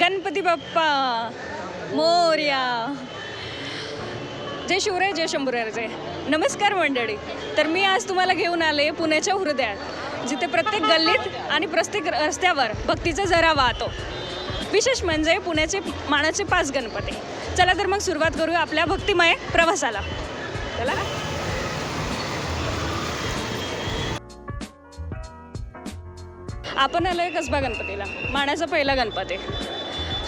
गणपती बाप्पा मोर्या. जय शिवराय जय शंभूराजे नमस्कार मंडळी. तर मी आज तुम्हाला घेऊन आले पुण्याच्या हृदयात जिथे प्रत्येक गल्लीत आणि प्रत्येक रस्त्यावर भक्तीचा झरा वाहतो. विशेष म्हणजे पुण्याचे मानाचे पाच गणपती. चला तर मग सुरुवात करूया आपल्या भक्तिमय प्रवासाला. चला आपण आलोय कसबा गणपतीला मानाचा पहिला गणपती.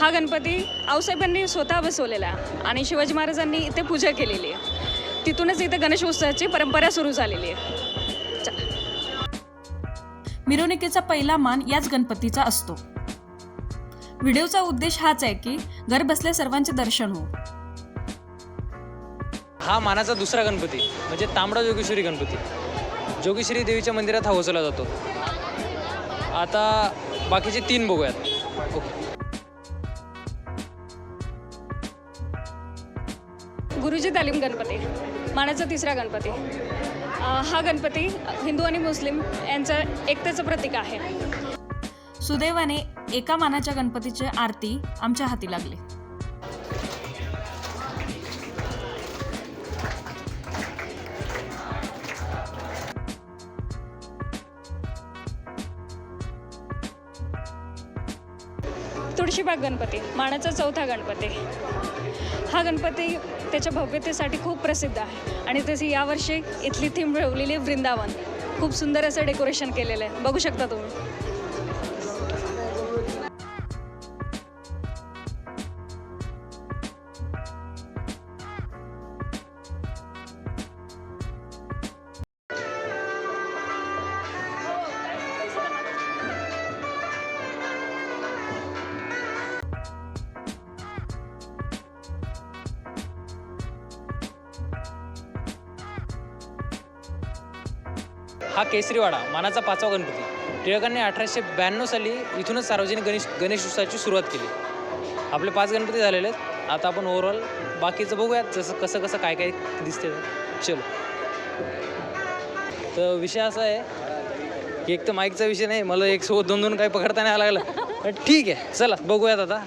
हा गणपती आऊसाहेबांनी स्वतः बसवलेला आहे. आणि शिवाजी महाराजांनी इथे पूजा केलेली आहे. तिथूनच इथे गणेशोत्सवाची परंपरा सुरू झालेली आहे. मिरवणुकीचा पहिला मान याच गणपतीचा असतो. व्हिडिओचा उद्देश हाच आहे की घर बसल्या सर्वांचे दर्शन हो. हा मानाचा दुसरा गणपती म्हणजे तांबडा जोगेश्वरी गणपती. जोगेश्वरी देवीच्या मंदिरात हा बसवला जातो. आता बाकीचे तीन बघूयात. गुरुजी तालीम गणपती मानाचा तिसरा गणपती. हा गणपती हिंदू आणि मुस्लिम यांचं एकतेचं प्रतीक आहे. सुदैवाने एका मानाच्या गणपतीची आरती आमच्या हाती लागली. तुळशीबाग गणपती मानाचा चौथा गणपती. हा गणपती त्याच्या भव्यतेसाठी खूप प्रसिद्ध आहे. आणि तशी यावर्षी इथली थीम ठेवलेली वृंदावन. खूप सुंदर असं डेकोरेशन केलेलं आहे. बघू शकता तुम्ही. हा केसरीवाडा मानाचा पाचवा गणपती. टिळकांनी अठराशे ब्याण्णव साली इथूनच सार्वजनिक गणेश गणेश उत्सवाची सुरुवात केली. आपले पाच गणपती झालेले आहेत. आता आपण ओव्हरऑल बाकीचं बघूयात जसं कसं कसं काय काय दिसते चलो. तर विषय असा आहे की एक तर माईकचा विषय नाही मला एक सोबत दोन दोन काही पकडता नाही आला लागला ठीक आहे चला बघूयात आता.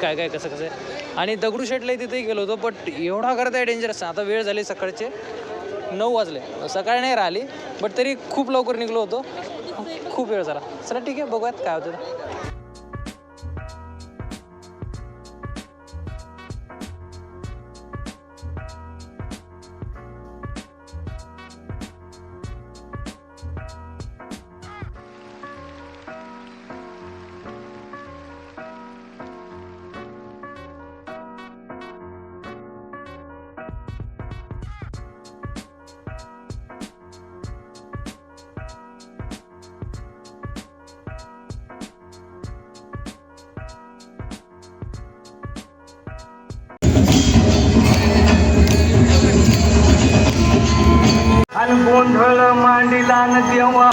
काय काय कसं कसं आहे. आणि दगडूशेठलाही तिथेही गेलो होतो बट एवढा करता आहे डेंजरस. आता वेळ झाली सकाळचे. नऊ वाजले. सकाळी नाही राहिली बट तरी खूप लवकर निघलो होतो. खूप वेळ झाला. चला ठीक आहे बघूयात काय होतं. गोंधळ मांडिला न तेव्हा